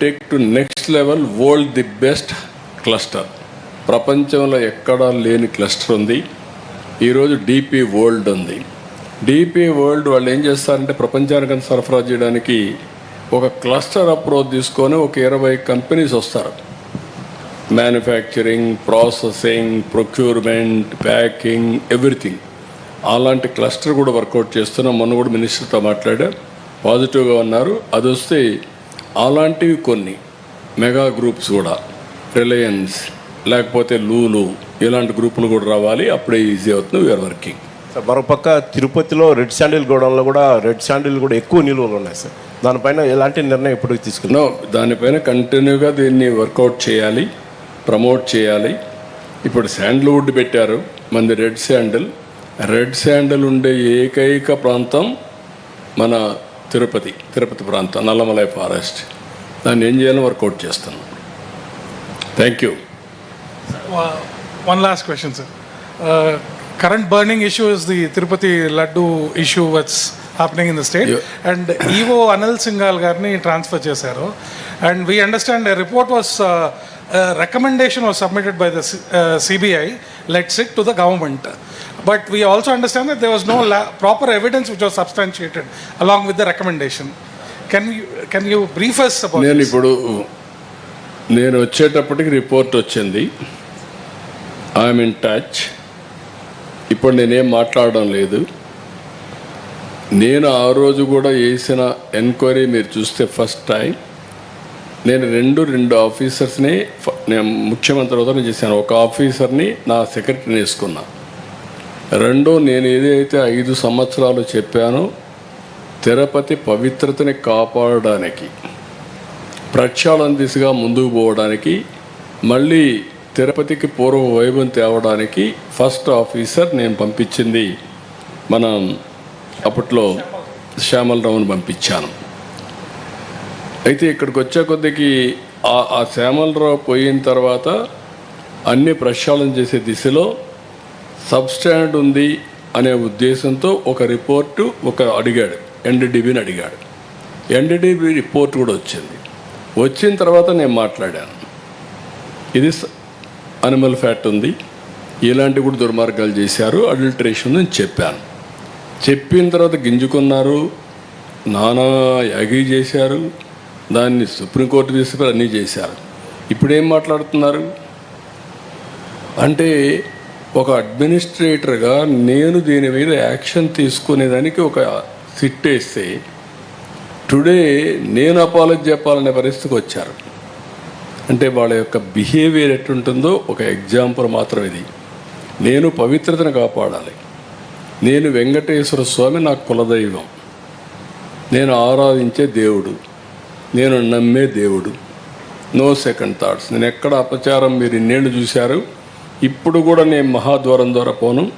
Take to next level world the best cluster ప్రపంచంలో ఎక్కడా లేని క్లస్టర్ ఉంది. ఈరోజు డిపి వరల్డ్ ఉంది. డిపి వరల్డ్ వాళ్ళు ఏం చేస్తారంటే ప్రపంచానికి సరఫరా చేయడానికి ఒక క్లస్టర్ అప్రోచ్ తీసుకొని ఒక ఇరవై కంపెనీస్ వస్తారు. Manufacturing processing procurement packing everything అలాంటి క్లస్టర్ కూడా వర్కౌట్ చేస్తున్నాం మొన్న కూడా మినిస్టర్తో మాట్లాడా పాజిటివ్గా ఉన్నారు. అది వస్తే అలాంటివి కొన్ని మెగా గ్రూప్స్ కూడా. రిలయన్స్ లేకపోతే లూలు ఇలాంటి గ్రూపులు కూడా రావాలి. అప్పుడే ఈజీ అవుతుంది. వీఆర్ వర్కింగ్ సార్ మరోపక్క తిరుపతిలో రెడ్ శాండిల్ గోడంలో కూడా రెడ్ శాండిల్ కూడా ఎక్కువ నిల్వలు ఉన్నాయి సార్. దానిపైన ఎలాంటి నిర్ణయం ఇప్పుడు తీసుకున్నాం దానిపైన కంటిన్యూగా దీన్ని వర్కౌట్ చేయాలి ప్రమోట్ చేయాలి. ఇప్పుడు శాండల్వుడ్ పెట్టారు. మంది రెడ్ శాండిల్ రెడ్ శాండిల్ ఉండే ఏకైక ప్రాంతం మన తిరుపతి తిరుపతి ప్రాంతం నల్లమలై ఫారెస్ట్ దాన్ని ఏం చేయాలో వర్కౌట్ చేస్తున్నాను thank you one last question sir current burning issue is the Tirupati laddu issue what's happening in the state and EO Anil Singhal గారిని ట్రాన్స్ఫర్ చేశారు. And we understand report was recommendation was submitted by the CBI let's sit to the government but we also understand that they was no proper evidence which was substantiated along with the recommendation you, can you brief us about నేను? ఇప్పుడు నేను వచ్చేటప్పటికి report వచ్చింది. I'm in touch ఇప్పుడు నేనేం మాట్లాడడం లేదు. నేను ఆ రోజు కూడా వేసిన ఎంక్వైరీ మీరు చూస్తే ఫస్ట్ టైం నేను రెండు రెండు ఆఫీసర్స్ని నేను ముఖ్యమంత్రి అవుతాను చేశాను. ఒక ఆఫీసర్ని నా సెక్రటరీని వేసుకున్నా. రెండో నేను ఏదైతే ఐదు సంవత్సరాలు చెప్పానో తిరుపతి పవిత్రతని కాపాడడానికి ప్రక్షాళన దిశగా ముందుకు పోవడానికి మళ్ళీ తిరుపతికి పూర్వ వైభవం తేవడానికి ఫస్ట్ ఆఫీసర్ నేను పంపించింది. మనం అప్పట్లో శ్యామలరావుని పంపించాను. అయితే ఇక్కడికి వచ్చే కొద్దికి ఆ ఆ శ్యామలరావు పోయిన తర్వాత అన్ని ప్రక్షాళన చేసే దిశలో సబ్స్టాండ్ ఉంది అనే ఉద్దేశంతో ఒక రిపోర్టు ఒక అడిగాడు. ఎన్డీడీబీని అడిగాడు. ఎన్డీడీబీ రిపోర్ట్ కూడా వచ్చింది. వచ్చిన తర్వాత నేను మాట్లాడాను. ఇది అనిమల్ ఫ్యాట్ ఉంది. ఇలాంటి కూడా దుర్మార్గాలు చేశారు. అడల్టరేషన్ అని చెప్పాను. చెప్పిన తర్వాత గింజుకున్నారు. నానా యాగి చేశారు. దాన్ని సుప్రీంకోర్టు తీసుకుని అన్నీ చేశారు. ఇప్పుడేం మాట్లాడుతున్నారు? అంటే ఒక అడ్మినిస్ట్రేటర్గా నేను దీని మీద యాక్షన్ తీసుకునేదానికి ఒక సిట్ వేస్తే టుడే నేను అపాలజీ చెప్పాలనే పరిస్థితికి వచ్చారు. అంటే వాళ్ళ యొక్క బిహేవియర్ ఎట్టుంటుందో ఒక ఎగ్జాంపుల్ మాత్రం ఇది. నేను పవిత్రతను కాపాడాలి. నేను వెంకటేశ్వర స్వామి నా కులదైవం. నేను ఆరాధించే దేవుడు. నేను నమ్మే దేవుడు. No second thoughts. నేను ఎక్కడ అపచారం మీరు ఇన్నేళ్ళు చూశారు? ఇప్పుడు కూడా నేను మహాద్వారం ద్వారా పోను.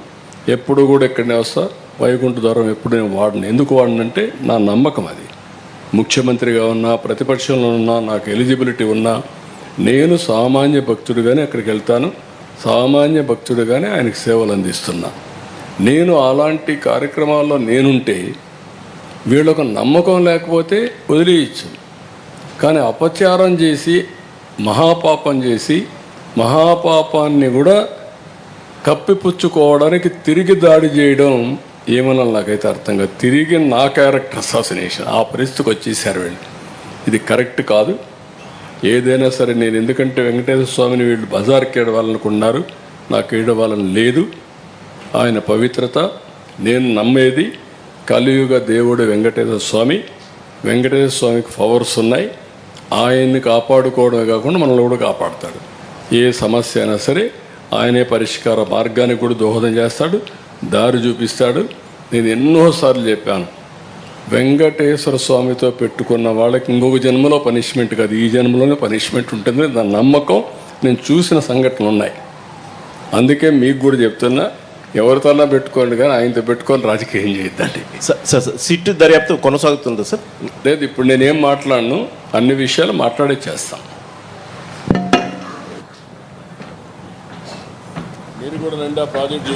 ఎప్పుడు కూడా ఇక్కడనే వస్తా. వైకుంఠ ద్వారం ఎప్పుడు నేను వాడను. ఎందుకు వాడనంటే నా నమ్మకం అది. ముఖ్యమంత్రిగా ఉన్నా ప్రతిపక్షంలో ఉన్నా నాకు ఎలిజిబిలిటీ ఉన్నా నేను సామాన్య భక్తుడిగానే అక్కడికి వెళ్తాను. సామాన్య భక్తుడిగానే ఆయనకు సేవలు అందిస్తున్నా. నేను అలాంటి కార్యక్రమాల్లో నేనుంటే వీళ్ళకు నమ్మకం లేకపోతే వదిలేయచ్చు. కానీ అపచారం చేసి మహాపాపం చేసి మహాపాపాన్ని కూడా కప్పిపుచ్చుకోవడానికి తిరిగి దాడి చేయడం ఏమన్నా నాకైతే అర్థం కాదు. తిరిగి నా క్యారెక్టర్ అసాసినేషన్ ఆ పరిస్థితికి వచ్చేసారు వీళ్ళు ఇది కరెక్ట్ కాదు. ఏదైనా సరే నేను ఎందుకంటే వెంకటేశ్వర స్వామిని వీళ్ళు బజార్కి ఏడవాలనుకున్నారు నాకు ఏడవాలని లేదు. ఆయన పవిత్రత. నేను నమ్మేది కలియుగ దేవుడు వెంకటేశ్వర స్వామి. వెంకటేశ్వర స్వామికి పవర్స్ ఉన్నాయి. ఆయన్ని కాపాడుకోవడమే కాకుండా మనల్ని కూడా కాపాడుతాడు. ఏ సమస్య అయినా సరే ఆయనే పరిష్కార మార్గానికి కూడా దోహదం చేస్తాడు. దారి చూపిస్తాడు. నేను ఎన్నోసార్లు చెప్పాను. వెంకటేశ్వర స్వామితో పెట్టుకున్న వాళ్ళకి ఇంకొక జన్మలో పనిష్మెంట్ కాదు. ఈ జన్మలోనే పనిష్మెంట్ ఉంటుంది. దాని నమ్మకం నేను చూసిన సంఘటనలు ఉన్నాయి. అందుకే మీకు కూడా చెప్తున్నా ఎవరితోనా పెట్టుకోండి కానీ ఆయనతో పెట్టుకొని రాజకీయం చేయొద్దండి. సార్ సార్ సార్ సిట్ దర్యాప్తు కొనసాగుతుందా సార్? లేదు ఇప్పుడు నేనేం మాట్లాడను అన్ని విషయాలు మాట్లాడే చేస్తాం. మీరు కూడా రెండా ప్రాజెక్ట్